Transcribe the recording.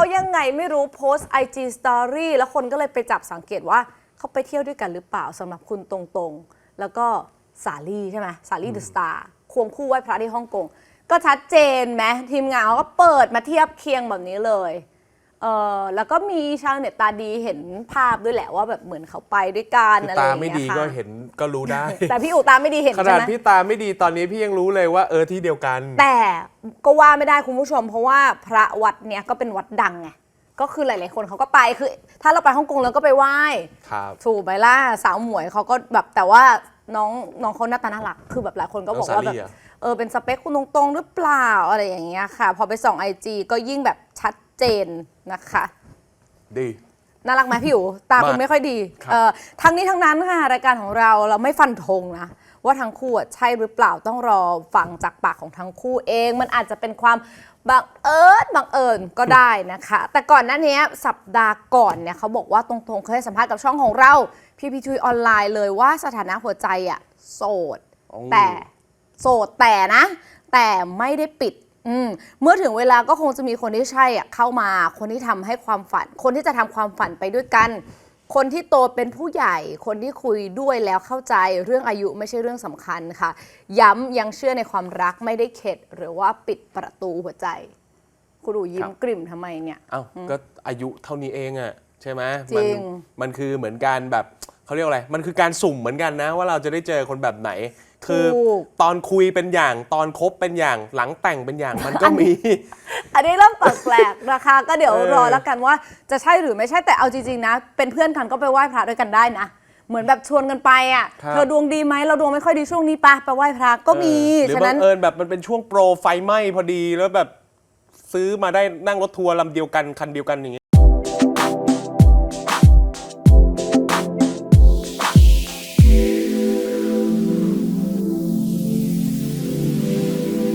เขายังไงไม่รู้โพสต์ IG Story แล้วคนก็เลยไปจับสังเกตว่าเขาไปเที่ยวด้วยกันหรือเปล่าสำหรับคุณตรงๆ แล้วก็สาลี่ใช่ไหมสาลี่เดอะสตาร์ควงคู่ไหว้พระที่ฮ่องกงก็ชัดเจนไหมทีมงานเขาก็เปิดมาเทียบเคียงแบบนี้เลย เออแล้วก็มีชาวเน็ตตาดีเห็นภาพด้วยแหละว่าแบบเหมือนเขาไปด้วยกันคืออะไรอตาย่างไม่เงี้ดียค่ะก็เห็นก็รู้ได้ แต่พี่อู๋ตาไม่ดีเห็นขใช่นาดไหมพี่ตาไม่ดีตอนนี้พี่ยังรู้เลยว่าเออที่เดียวกัน แต่ก็ว่าไม่ได้คุณผู้ชม เพราะว่าพระวัดเนี้ยก็เป็นวัดดังไงก็คือหลาย ๆ คนเขาก็ไปคือ ถ้าเราไปฮ่องกงเราก็ไปไหว้ ครับ ถูกไหมล่ะสาวหมวยเขาก็แบบแต่ว่าน้องน้องเขาหน้าตาน่ารักคือแบบหลายคนก็บอกว่าแบบน้องสาลี่อะ เออเป็นสเปคคุณตรงๆหรือเปล่าอะไรอย่างเงี้ยค่ะ พอไปส่องไอจีก็ยิ่งแบบชัด เจนนะคะ ดี น่ารักไหมพี่อยู่ตาคุณมากไม่ค่อยดีครับเอ่อทั้งนี้ทั้งนั้นค่ะรายการของเราเราไม่ฟันธงนะ ว่าทั้งคู่อะใช่หรือเปล่าต้องรอฟังจากปากของทั้งคู่เอง มันอาจจะเป็นความบังเอิญบังเอิญก็ได้นะคะ แต่ก่อนหน้านี้สัปดาห์ก่อนเนี่ยเขาบอกว่าตรงๆเคยให้สัมภาษณ์กับช่องของเราพี่พีทุยออนไลน์เลยว่าสถานะหัวใจอะโสด โอ้ แต่โสดแต่นะ แต่ไม่ได้ปิด อืมเมื่อถึงเวลาก็คงจะมีคนที่ใช่อะเข้ามา คนที่ทำให้ความฝัน คนที่จะทำความฝันไปด้วยกัน คนที่โตเป็นผู้ใหญ่ คนที่คุยด้วยแล้วเข้าใจเรื่องอายุไม่ใช่เรื่องสำคัญค่ะ ย้ำยังเชื่อในความรักไม่ได้เข็ด หรือว่าปิดประตูหัวใจ คุณดูยิ้มกลิ่มทำไมเนี่ยเอ้าก็อายุเท่านี้เองอะใช่ไหมจริงมันมันคือเหมือนการแบบเขาเรียกว่าอะไร มันคือการสุ่มเหมือนกันนะ ว่าเราจะได้เจอคนแบบไหน คือถูกตอนคุยเป็นอย่างตอนคบเป็นอย่างหลังแต่งเป็นอย่างมันก็มี อันนี้เริ่มแปลกๆนะคะก็เดี๋ยวเออรอแล้วกันว่าจะใช่หรือไม่ใช่แต่เอาจริงๆนะ เป็นเพื่อนกันก็ไปไหว้พระด้วยกันได้นะเหมือนแบบชวนกันไปอะครับเธอดวงดีไหมเราดวงไม่ค่อยดีช่วงนี้ปะไปไหว้พระก็มีเออหรือฉะบันั้นงเอิญแบบมันเป็นช่วงโปรไฟไหม้พอดีแล้วแบบซื้อมาได้นั่งรถทัวร์ลำเดียวกันคันเดียวกันอย่างเงี้ย